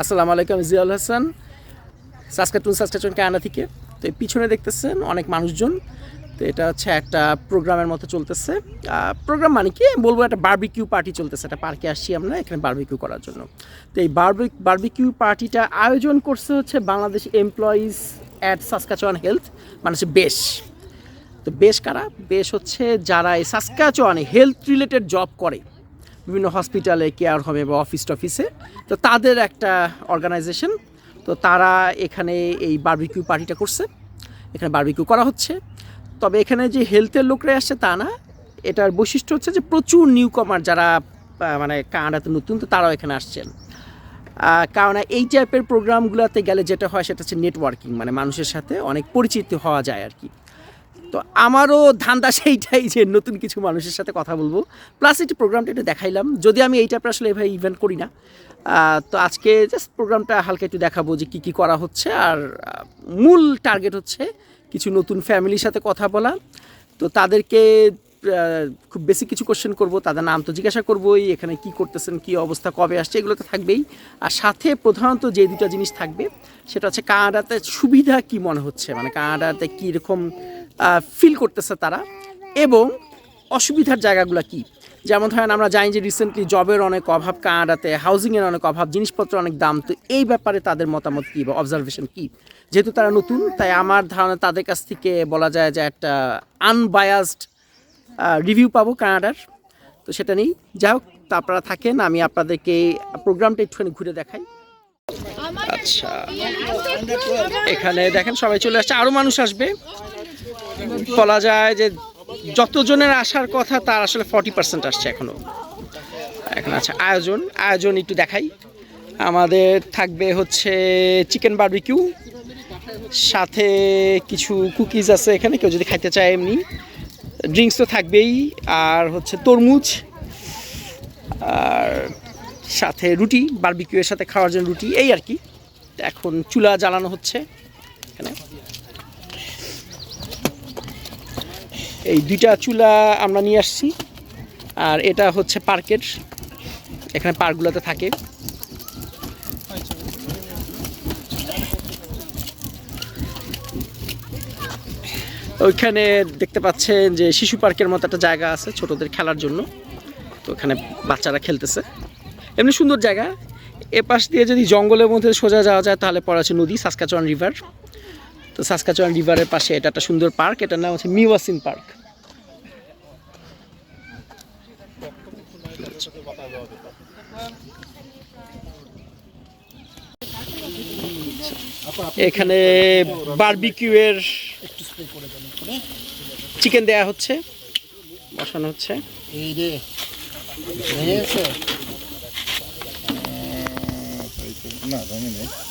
আসসালামু আলাইকুম, Ziaul Hasan. Saskatoon Saskatoon Canada থেকে। তো পিছনে দেখতেছেন অনেক মানুষজন। তো এটা হচ্ছে একটা প্রোগ্রামের মতো চলতেছে। প্রোগ্রাম মানে কি? বলব একটা বার্বিকিউ পার্টি চলতেছে। একটা পার্কে আসছি আমরা, এখানে বার্বিকিউ করার জন্য। তো এই বারবি বার্বিকিউ পার্টিটা আয়োজন করছে হচ্ছে Bangladesh employees at Saskatchewan health মানে হচ্ছে বেশ। তো বেশ কারা? বেশ হচ্ছে যারা এই সাসকাচুয়ানে হেলথ রিলেটেড জব করে। বিভিন্ন হসপিটালে কেয়ার হোমে বা অফিস টফিসে। তো তাদের একটা অর্গানাইজেশন তো তারা এখানে এই বারবিকিউ পার্টিটা করছে। এখানে বার্বিকিউ করা হচ্ছে। তবে এখানে যে হেলথের লোকরা আসছে তা না, এটার বৈশিষ্ট্য হচ্ছে যে প্রচুর নিউ কমার যারা মানে কানাডাতে নতুন, তো তারাও এখানে আসছেন। কারণ এই টাইপের প্রোগ্রামগুলোতে গেলে যেটা হয় সেটা হচ্ছে নেটওয়ার্কিং মানে মানুষের সাথে অনেক পরিচিত হওয়া যায় আর কি। তো আমারও ধান্দা সেইটাই যে নতুন কিছু মানুষের সাথে কথা বলব। প্লাস এই প্রোগ্রামটা একটু দেখাইলাম। যদি আমি এইটা আসলে এভাবে ইভেন্ট করি না তো আজকে জাস্ট প্রোগ্রামটা হালকা একটু দেখাবো যে কী কী করা হচ্ছে। আর মূল টার্গেট হচ্ছে কিছু নতুন ফ্যামিলির সাথে কথা বলা। তো তাদেরকে খুব বেশি কিছু কোশ্চেন করব, তাদের নাম তো জিজ্ঞাসা করবোই, এখানে কি করতেছেন, কি অবস্থা, কবে আসছে, এগুলো তো থাকবেই। আর সাথে প্রধানত যে দুটো জিনিস থাকবে, সেটা হচ্ছে কানাডাতে সুবিধা কি মনে হচ্ছে? মানে কানাডাতে কীরকম ফিল করতেছে তারা। এবং অসুবিধার জায়গাগুলো কি? যেমন ধরেন আমরা জানি যে রিসেন্টলি জবের অনেক অভাব কানাডাতে হাউজিংয়ের অনেক অভাব জিনিসপত্রের অনেক দাম। তো এই ব্যাপারে তাদের মতামত কী বা অবজারভেশন কী? যেহেতু তারা নতুন তাই আমার ধারণা তাদের কাছ থেকে বলা যায় যে একটা আনবায়াসড রিভিউ পাবো কানাডার। তো সেটা নেই যাই হোক তা আপনারা থাকেন আমি আপনাদেরকে প্রোগ্রামটা একটুখানি ঘুরে দেখাই। আচ্ছা। এখানে দেখেন সবাই চলে আসছে আরও মানুষ আসবে। বলা যায় যে যতজনের আসার কথা, তার আসলে ফর্টি পার্সেন্ট আসছে এখনও এখন আচ্ছা আয়োজন আয়োজন একটু দেখাই। আমাদের থাকবে হচ্ছে চিকেন বারবিকিউ, সাথে কিছু কুকিজ আছে এখানে, কেউ যদি খাইতে চায় এমনি। ড্রিঙ্কস তো থাকবেই, আর হচ্ছে তরমুজ, আর সাথে রুটি, বারবিকিউ এর সাথে খাওয়ার জন্য রুটি, এই আর কি। এখন চুলা জ্বালানো হচ্ছে এখানে। এই দুইটা চুলা আমরা নিয়ে আসছি। আর এটা হচ্ছে পার্কের। এখানে পার্কগুলোতে থাকে। ওইখানে দেখতে পাচ্ছেন যে শিশু পার্কের মতো একটা জায়গা আছে ছোটদের খেলার জন্য। তো ওখানে বাচ্চারা খেলতেছে। এমনি সুন্দর জায়গা। এ পাশ দিয়ে যদি জঙ্গলের মধ্যে সোজা যাওয়া যায় তাহলে পড়া আছে নদী, সাসকাচুয়ান রিভার। তো সাসকাচুয়ান রিভারের পাশে এটা একটা সুন্দর পার্ক এটার নাম হচ্ছে মিওয়াসিন পার্ক। এখানে বারবিকিউ এর চিকেন দেয়া হচ্ছে বসানো হচ্ছে। এই রে না জানি না।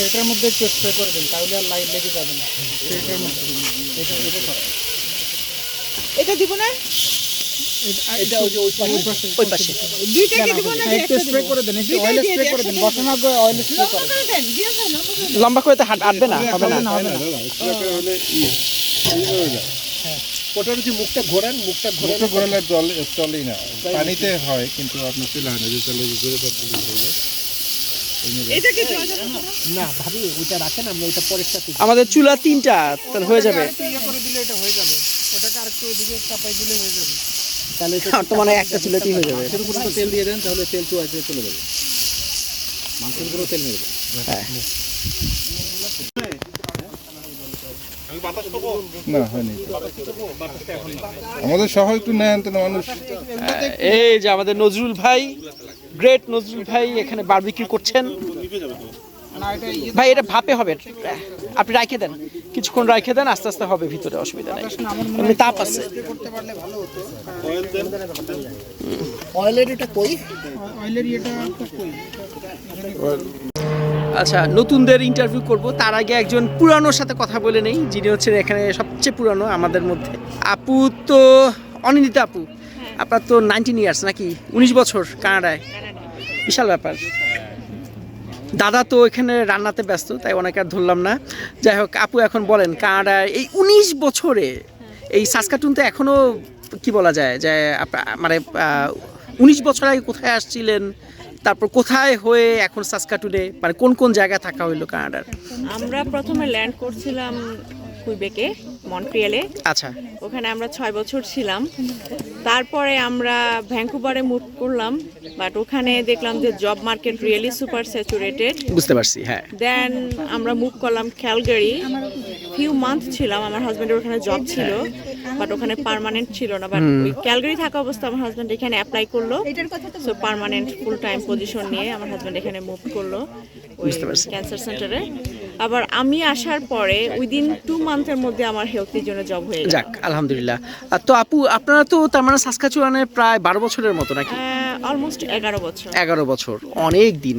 সেটার মধ্যে একটু স্প্রে করে দিন তাহলে আর লাইট লেগে যাবে না। সেটার মধ্যে। এটা এটা করো। এটা দিব না? এটা ওই যে ওই পাশে। ওই পাশে। দুইটাকে দিব না একটু স্প্রে করে দেন একটু অয়েল স্প্রে করে দেন বসানোর আগে অয়েল স্প্রে করে করে দেন। লম্বা করে তো আটবে না হবে না। হবে না হলে ই হয়ে। যায় ওটার যে মুখটা ঘোরান মুখটা ঘোরান ঘোরালে চলে চলেই না। পানিতে হয় কিন্তু আপনার চলে হয় না যে চলে ঘুরে হয়ে যায় জল জল না ভাবি ওইটা রাখেন আমরা ওইটা পরের আমাদের চুলা তিনটা তাহলে হয়ে যাবে। করে দিলে এটা হয়ে যাবে। ওটাকে আরেকটু ওদিকে চাপাই দিলে হয়ে যাবে। তাহলে তো মনে একটা চুলাতেই হয়ে যাবে। তেল দিয়ে দেন তাহলে তেল তো চলে যাবে। মাংসের উপরেও তেল মেরে হ্যাঁ। না হয়নি। আমাদের সহ একটু নেন তো মানুষ এই যে আমাদের নজরুল ভাই। গ্রেট নজরুল ভাই এখানে বারবিকিউ করছেন। ভাই এটা ভাপে হবে। আপনি রাখে দেন। কিছুক্ষণ রাখে দেন আস্তে আস্তে হবে ভিতরে অসুবিধা নেই। এমনি তাপ আছে। আচ্ছা নতুনদের ইন্টারভিউ করব। তার আগে একজন পুরানোর সাথে কথা বলে নেই যিনি হচ্ছেন এখানে সবচেয়ে পুরানো আমাদের মধ্যে। আপু তো অনিন্দিতা আপু। আপনার তো নাইনটিন ইয়ার্স নাকি? উনিশ বছর কানাডায়। বিশাল ব্যাপার। দাদা তো এখানে রান্নাতে ব্যস্ত, তাই অনেক আর ধরলাম না। যাই হোক, আপু এখন বলেন, কানাডায় এই উনিশ বছরে এই সাসকাটুন তো এখনও কি বলা যায়? যে মানে উনিশ বছর আগে কোথায় আসছিলেন? তারপর কোথায় হয়ে এখন সাসকাটুনে মানে কোন কোন জায়গায় থাকা হইল কানাডার? আমরা প্রথমে ল্যান্ড করছিলাম কুইবেকে মন্ট্রিয়ালে। আচ্ছা। ওখানে আমরা ছয় বছর ছিলাম। তারপরে আমরা ভ্যাঙ্কুভারে মুভ করলাম বাট ওখানে দেখলাম যে job market really super saturated বুঝতে পারছি হ্যাঁ। দেন আমরা মুভ করলাম ক্যালগারি। ফিউ মান্থ ছিলাম আমার হাজব্যান্ডের ওখানে জব ছিল বাট ওখানে পার্মানেন্ট ছিল না। বাট ওই ক্যালগারি থাকা অবস্থা আমার হাজব্যান্ড এখানে অ্যাপ্লাই করল। So permanent full time position নিয়ে আমার হাজব্যান্ড এখানে মুভ করল ওই ক্যান্সার সেন্টারে আবার আমি আসার পরে উইদিন টু মান্থের মধ্যে আমার হেলথের জন্য জব হয়ে যাক আলহামদুলিল্লাহ। আর তো আপু আপনারা তো তার মানে সাসকাচুয়ানে প্রায় বারো বছরের মতো নাকি? অলমোস্ট এগারো বছর। এগারো বছর অনেক দিন।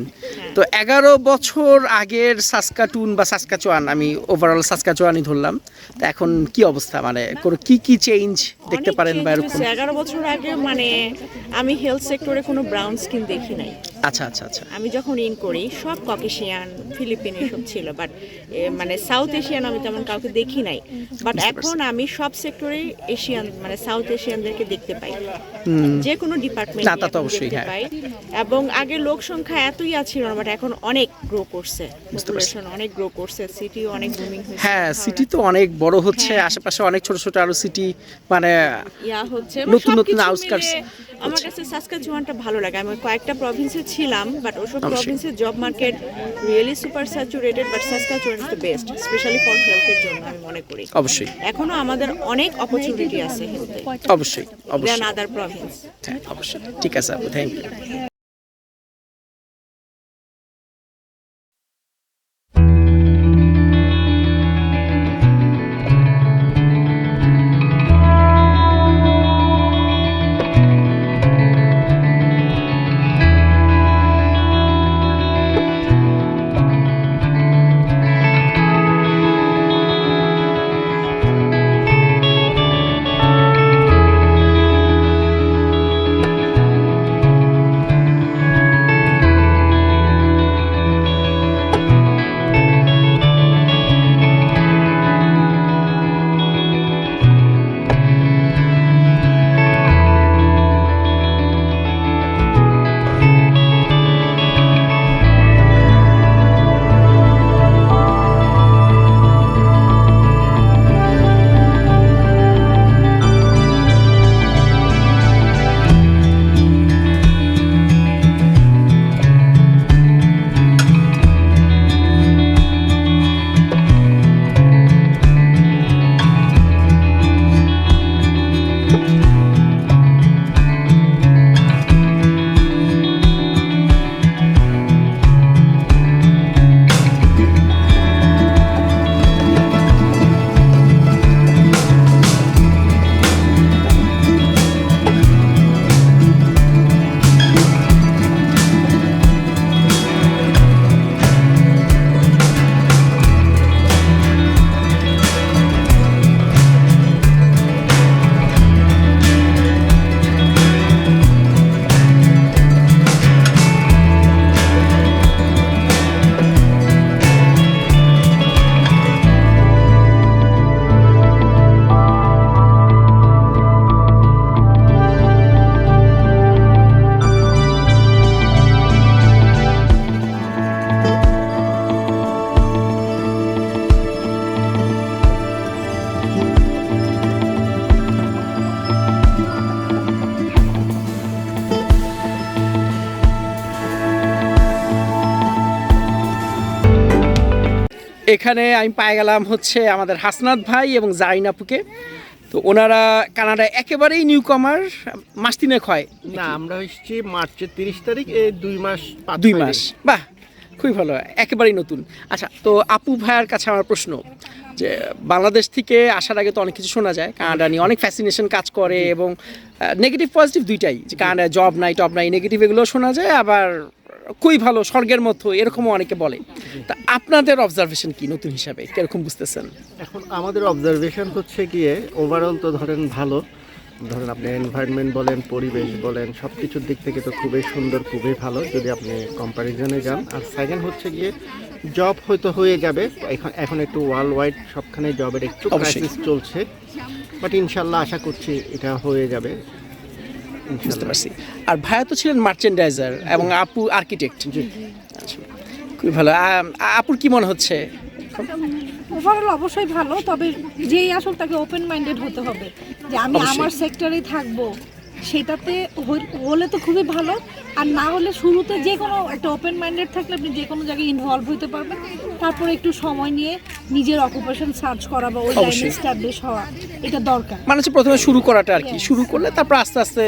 তো এগারো বছর আগের সাসকাটুন বা সাসকাচুয়ান আমি ওভারঅল সাসকাচুয়ানই ধরলাম। তো এখন কি অবস্থা? মানে কোনো কি কি চেঞ্জ দেখতে পারেন বা এরকম? এগারো বছর আগে মানে আমি হেলথ সেক্টরে কোনো ব্রাউন স্কিন দেখি নাই। আচ্ছা আচ্ছা আচ্ছা। আমি যখন ইন করি সব ককেশিয়ান ফিলিপিন এসব ছিল বাট মানে সাউথ এশিয়ান আমি তেমন কাউকে দেখি নাই। বাট এখন আমি সব সেক্টরে এশিয়ান মানে সাউথ এশিয়ানদেরকে দেখতে পাই। যে কোনো ডিপার্টমেন্ট তা তো অবশ্যই, হ্যাঁ। পাই। এবং আগে লোক সংখ্যা এতই আছিল না বাট এখন অনেক গ্রো করছে। পপুলেশন অনেক গ্রো করছে সিটিও অনেক হয়েছে। হ্যাঁ সিটি তো অনেক বড় হচ্ছে আশেপাশে অনেক ছোট ছোট আরও সিটি মানে ইয়া হচ্ছে নতুন নতুন outskirts মিলে আমার কাছে সাসকাচুয়ানটা ভালো লাগে। আমি কয়েকটা প্রভিন্সে ছিলাম বাট ওসব প্রভিন্সে প্রভিন্সের job market really super saturated but is the best specially for হেলথের জন্য আমি মনে করি। অবশ্যই। এখনও আমাদের অনেক অপরচুনিটি আছে হেলথে অবশ্যই অবশ্যই। আদার প্রভিন্স হ্যাঁ অবশ্যই। ঠিক আছে আপু থ্যাংক ইউ এখানে আমি পাই গেলাম হচ্ছে আমাদের হাসনাত ভাই এবং জারিন আপুকে। তো ওনারা কানাডা একেবারেই নিউ কমার মাস তিনেক হয়। না আমরা এসেছি মার্চের তিরিশ তারিখ এই দুই মাস দুই মাস। বাহ খুবই ভালো একেবারেই নতুন। আচ্ছা তো আপু ভাইয়ার কাছে আমার প্রশ্ন যে বাংলাদেশ থেকে আসার আগে তো অনেক কিছু শোনা যায় কানাডা নিয়ে অনেক ফ্যাসিনেশন কাজ করে এবং নেগেটিভ পজিটিভ দুইটাই যে কানাডা জব নাই টব নাই নেগেটিভ এগুলো শোনা যায় আবার খুবই ভালো স্বর্গের মতো এরকমও অনেকে বলে। তা আপনাদের অবজারভেশন কি নতুন হিসাবে? কীরকম বুঝতেছেন? এখন আমাদের অবজারভেশন হচ্ছে গিয়ে ওভারঅল তো ধরেন ভালো। ধরেন আপনি এনভায়রনমেন্ট বলেন পরিবেশ বলেন সব কিছুর দিক থেকে তো খুবই সুন্দর খুবই ভালো যদি আপনি কম্প্যারিজনে যান। আর সেকেন্ড হচ্ছে গিয়ে জব হয়তো হয়ে যাবে এখন এখন একটু ওয়ার্ল্ড ওয়াইড সবখানে জবের একটু। ক্রাইসিস চলছে। বাট ইনশাল্লাহ আশা করছি এটা হয়ে যাবে। বুঝতে পারছি। আর ভাইয়া তো ছিলেন মার্চেন্ডাইজার এবং আপু আর্কিটেক্ট আচ্ছা খুবই ভালো। আপুর কি মনে হচ্ছে? ওভারঅল অবশ্যই ভালো তবে যেই আসল তাকে ওপেন মাইন্ডেড হতে হবে যে আমি আমার সেক্টরেই থাকব সেটাতে হলে তো খুবই ভালো। আর না হলে শুরুতে যে কোনো একটা ওপেন মাইন্ডেড থাকলে আপনি যে কোনো জায়গায় ইনভলভ হতে পারবেন। তারপরে একটু সময় নিয়ে নিজের অকুপেশন সার্চ করা বা ওই লাইনে। স্ট্যাবলিশ হওয়া এটা দরকার। মানে হচ্ছে প্রথমে শুরু করাটা আর কি। শুরু করলে তারপর আস্তে আস্তে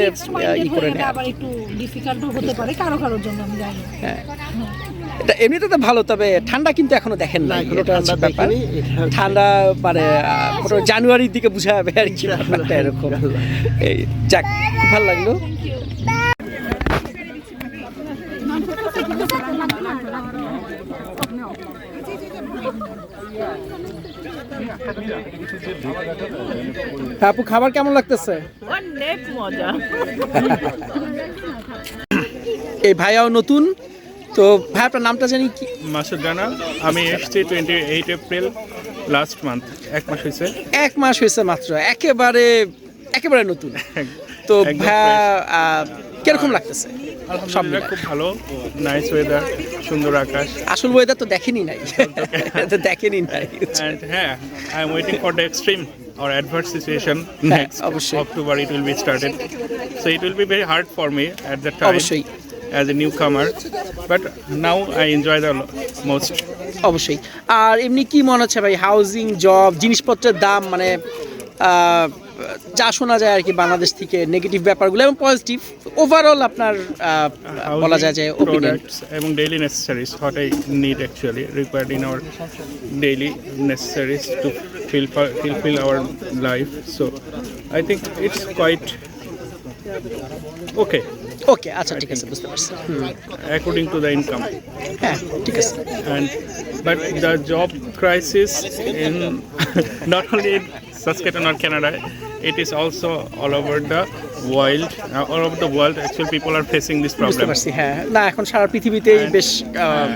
ই করে নেওয়া আবার একটু ডিফিকাল্টও হতে পারে কারও কারোর জন্য আমি জানি। হ্যাঁ। এটা এমনিতে তো ভালো তবে ঠান্ডা কিন্তু এখনও দেখেন না ঠান্ডা ব্যাপার। দেখিনি, ঠান্ডা মানে জানুয়ারির দিকে বোঝা যাবে আর কি ব্যাপারটা এরকম। এই যাক ভালো লাগল। আপু খাবার কেমন লাগতেছে? অনেক মজা। এই ভাইয়াও নতুন। তো ভাই আপনার নামটা জানি কি? মাসুদ রানা। আমি এসেছি twenty eight April last month এক মাস হয়েছে। এক মাস হয়েছে মাত্র একেবারে একেবারে নতুন। তো ভাইয়া আহ, কীরকম লাগতেছে? আলহামদুলিল্লাহ খুব ভালো নাইস ওয়েদার সুন্দর আকাশ আসল ওয়েদার তো দেখেনি নাই তো দেখেনি নাই হ্যাঁ I am waiting for the extreme or adverse situation হ্যাঁ, next অবশ্যই। October it will be started. So it will be very hard for me at that time অবশ্যই as a newcomer. But now I enjoy the lo- most. অবশ্যই আর এমনি কি মনে হচ্ছে ভাই হাউজিং জব জিনিসপত্রের দাম মানে যা শোনা যায় আর কি বাংলাদেশ থেকে নেগেটিভ ব্যাপারগুলো এবং পজিটিভ ওভারঅল আপনার বলা যায় যে প্রোডাক্টস এবং daily necessaries what I need actually required in our daily necessaries to fill fill fill our life so I think it's quite okay okay আচ্ছা ঠিক আছে বুঝতে পারছি। অ্যাকর্ডিং টু দ্য ইনকাম হ্যাঁ ঠিক আছে। And but the job crisis in not only Saskatoon আর ক্যানাডায় it is also all over the world. Uh, all over the world, actually, people are facing this problem. হ্যাঁ না এখন সারা পৃথিবীতেই বেশ আহ,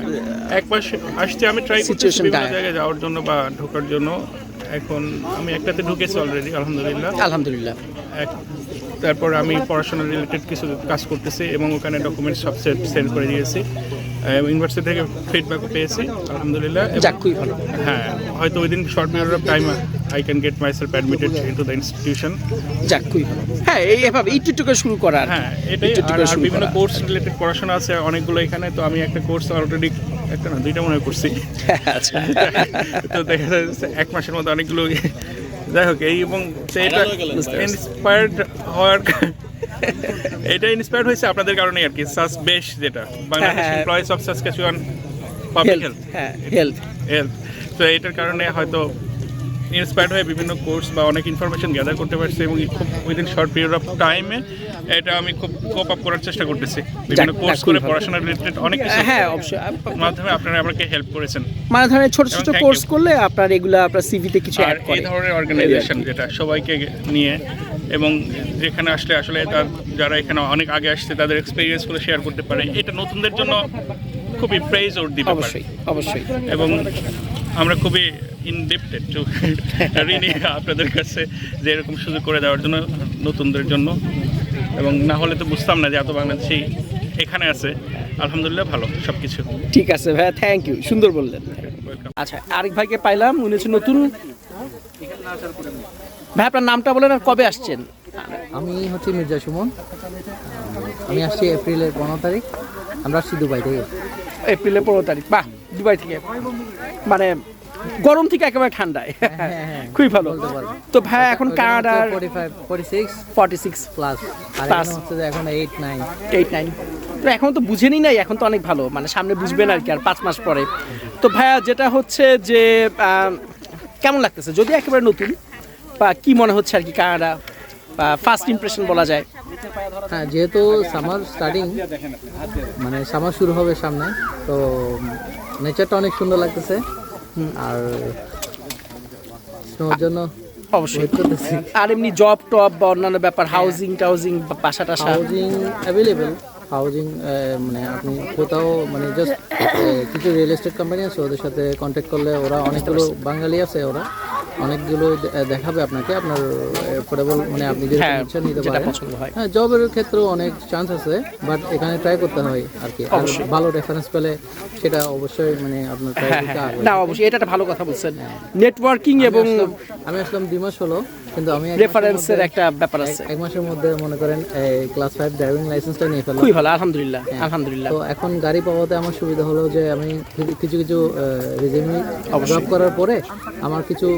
এক মাস আসছে আমি ট্রাই করছি বিভিন্ন জায়গায় যাওয়ার জন্য বা ঢোকার জন্য এখন আমি একটাতে ঢুকেছি অলরেডি আলহামদুলিল্লাহ আলহামদুলিল্লাহ তারপর আমি পড়াশোনা রিলেটেড কিছু কাজ করতেছি এবং ওখানে ডকুমেন্টস সব সেন্ড করে দিয়েছি। ইউনিভার্সিটি থেকে ফিডব্যাকও পেয়েছি আলহামদুলিল্লাহ। খুবই ভালো। হ্যাঁ হয়তো within short period of time I can get myself admitted into the institution যাক খুবই ভালো। হ্যাঁ এই এভাবে একটু একটু শুরু করা হ্যাঁ এটাই আর বিভিন্ন কোর্স রিলেটেড পড়াশোনা আছে অনেকগুলো এখানে তো আমি একটা কোর্স অলরেডি একটা না দুইটা মনে করছি। আচ্ছা। তো দেখা যাচ্ছে এক মাসের মধ্যে অনেকগুলো যাই হোক এই এবং এটা ইন্সপায়ার্ড হওয়ার এটা ইন্সপায়ার্ড হয়েছে আপনাদের কারণে আর কি সাস বেশ যেটা। Bangladesh. Employees of Saskatchewan public health health হ্যাঁ হেলথ হেলথ তো এটার কারণে হয়তো ইন্সপায়ার্ড হয়ে বিভিন্ন কোর্স বা অনেক ইনফরমেশন গ্যাদার করতে পারছে এবং খুব উইদিন শর্ট পিরিয়ড অফ টাইমে এটা আমি খুব কোপ আপ করার চেষ্টা করতেছি। বিভিন্ন কোর্স করে। পড়াশোনা রিলেটেড অনেক কিছু হ্যাঁ অবশ্যই। মাধ্যমে আপনারা আমাকে হেল্প করেছেন। মানে ধরেন ছোট ছোট কোর্স করলে আপনার এগুলো আপনার সিভিতে কিছু অ্যাড এই ধরনের অর্গানাইজেশন যেটা সবাইকে নিয়ে এবং যেখানে আসলে আসলে তার যারা এখানে অনেক আগে আসছে তাদের এক্সপিরিয়েন্সগুলো শেয়ার করতে পারে। এটা নতুনদের জন্য খুবই প্রেজ ওর দিবে অবশ্যই অবশ্যই। এবং আমরা খুবই ইনডেপ্টেড টু ঋণী আপনাদের কাছে যে এরকম সুযোগ করে দেওয়ার জন্য নতুনদের জন্য। এবং না হলে তো বুঝতাম না যে এত বাংলাদেশি এখানে আছে। আলহামদুলিল্লাহ ভালো সব কিছু ঠিক আছে ভাইয়া থ্যাংক ইউ সুন্দর বললেন। আচ্ছা আরেক ভাইকে পাইলাম উনি হচ্ছে নতুন। ভাই আপনার নামটা বলেন আর কবে আসছেন? আমি হচ্ছে মির্জা সুমন। আমি আসছি এপ্রিলের পনেরো তারিখ। আমরা আসছি দুবাই থেকে। এপ্রিলের পনেরো তারিখ। বাহ দুবাই থেকে। মানে গরম থেকে একেবারে ঠান্ডায়। হ্যাঁ। খুবই ভালো। তো ভাই এখন কানাডার ফোর্টি সিক্স প্লাস. এখানে এইট নাইন এইট নাইন তো এখন তো বুঝেনি নাই এখন তো অনেক ভালো। মানে সামনে বুঝবেন আর কি আর পাঁচ মাস পরে। তো ভাইয়া যেটা হচ্ছে যে কেমন লাগতেছে? যদি একেবারে নতুন বা কি মনে হচ্ছে আর কি কানাডা বা ফার্স্ট ইমপ্রেশন বলা যায়? হ্যাঁ যেহেতু সামার স্টার্টিং মানে সামার শুরু হবে সামনে তো নেচারটা অনেক সুন্দর লাগতেছে। আর স্নোর জন্য অবশ্যই। আর এমনি জব টব বা অন্যান্য ব্যাপার হাউজিং টাউজিং বাসা টাসা হাউজিং অ্যাভেলেবেল হাউজিং মানে আপনি কোথাও মানে জাস্ট কিছু রিয়েল এস্টেট কোম্পানি আছে ওদের সাথে কন্ট্যাক্ট করলে ওরা অনেকগুলো বাঙালি আছে ওরা। অনেকগুলো দেখাবে আপনাকে। আপনার অ্যাফোর্ডেবল মানে আপনি যে হ্যাঁ, ইচ্ছা নিতে পারেন। হ্যাঁ। জবের ক্ষেত্রেও অনেক চান্স আছে বাট এখানে ট্রাই করতে হয় আর কি। আর ভালো রেফারেন্স পেলে সেটা অবশ্যই মানে আপনার হ্যাঁ করতে হবে না অবশ্যই এটা একটা ভালো কথা বলছেন। নেটওয়ার্কিং এবং আমি আসলাম দুই মাস হলো। কিন্তু আমি রেফারেন্সের একটা ব্যাপার আছে। এক- মাসের মধ্যে মনে করেন ক্লাস ফাইভ ড্রাইভিং লাইসেন্সটা নিয়ে ফেললাম। খুবই ভালো আলহামদুলিল্লাহ আলহামদুলিল্লাহ। তো এখন গাড়ি পাওয়াতে আমার সুবিধা হলো যে আমি কিছু- কিছু রেজিউমি জব করার পরে আমার কিছু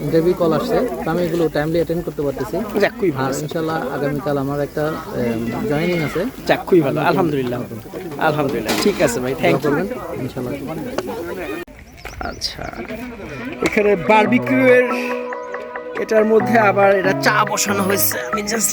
ইন্টারভিউ কল আসছে। তো আমি এগুলো টাইমলি অ্যাটেন্ড করতে পারতেছি। যাক খুবই আর ভালো ইনশাল্লাহ আগামীকাল আমার একটা জয়েনিং আছে। যাক খুবই ভালো আলহামদুলিল্লাহ। আলহামদুলিল্লাহ ঠিক আছে ভাই থ্যাংক ইউ ইনশাল্লাহ। আচ্ছা এখানে বারবিকিউ এর এটার মধ্যে আবার এটা চা বসানো হয়েছে। আমি জাস্ট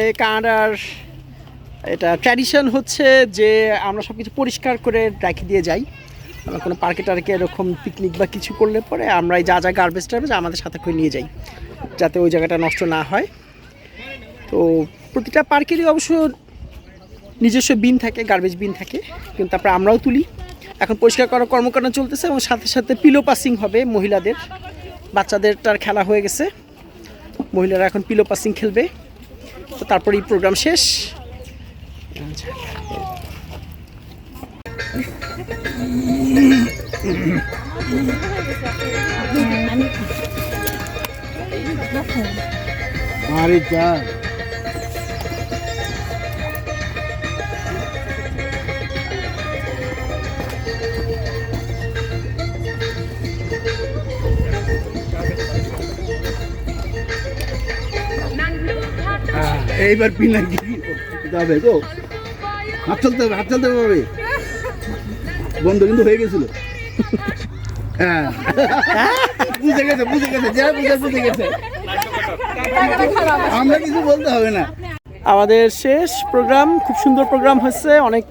মানে কানাডার, এটা ট্র্যাডিশন হচ্ছে যে আমরা সব কিছু পরিষ্কার করে রেখে দিয়ে যাই। আমরা কোনো পার্কে টার্কে এরকম পিকনিক বা কিছু করলে পরে আমরা যা যা গার্বেজ টার্বেজ আমাদের সাথে করে নিয়ে যাই, যাতে ওই জায়গাটা নষ্ট না হয়। তো প্রতিটা পার্কেরই অবশ্য নিজস্ব বিন থাকে গার্বেজ বিন থাকে, কিন্তু তারপরে আমরাও তুলি। এখন পরিষ্কার করার কর্মকাণ্ড চলতেছে এবং সাথে সাথে পিলো পাসিং হবে মহিলাদের। বাচ্চাদেরটার খেলা হয়ে গেছে। মহিলারা এখন পিলো পাসিং খেলবে। তো তারপরে এই প্রোগ্রাম শেষ আরে যা এইবার পিনা কি যাবে গো। হাত চলতে হবে, হাত চলতে হবে বন্ধ কিন্তু হয়ে গেছিল। হ্যাঁ। বুঝে গেছে বুঝে গেছে, যা বুঝে বুঝে গেছে। আমরা কিছু বলতে হবে না। আমাদের শেষ প্রোগ্রাম, খুব সুন্দর প্রোগ্রাম হয়েছে অনেক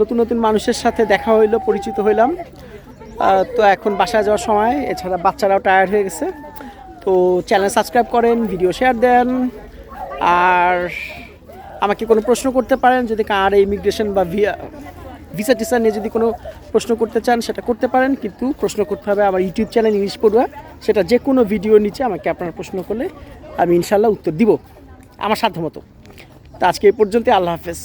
নতুন নতুন মানুষের সাথে দেখা হইল, পরিচিত হইলাম। তো এখন বাসায় যাওয়ার সময়, এছাড়া বাচ্চারাও টায়ার্ড হয়ে গেছে। তো চ্যানেল সাবস্ক্রাইব করেন ভিডিও শেয়ার দেন। আর আমাকে কোনো প্রশ্ন করতে পারেন, যদি কার ইমিগ্রেশন বা ভিসা টিসা নিয়ে যদি কোনো প্রশ্ন করতে চান, সেটা করতে পারেন, কিন্তু প্রশ্ন করতে হবে আমার ইউটিউব চ্যানেল ইংলিশ পড়ুয়া। সেটা যে কোনো ভিডিও নিচে আমাকে আপনার প্রশ্ন করলে আমি ইনশাল্লাহ উত্তর দিব, আমার সাধ্যমতো। তো আজকে এই পর্যন্ত আল্লাহ হাফেজ।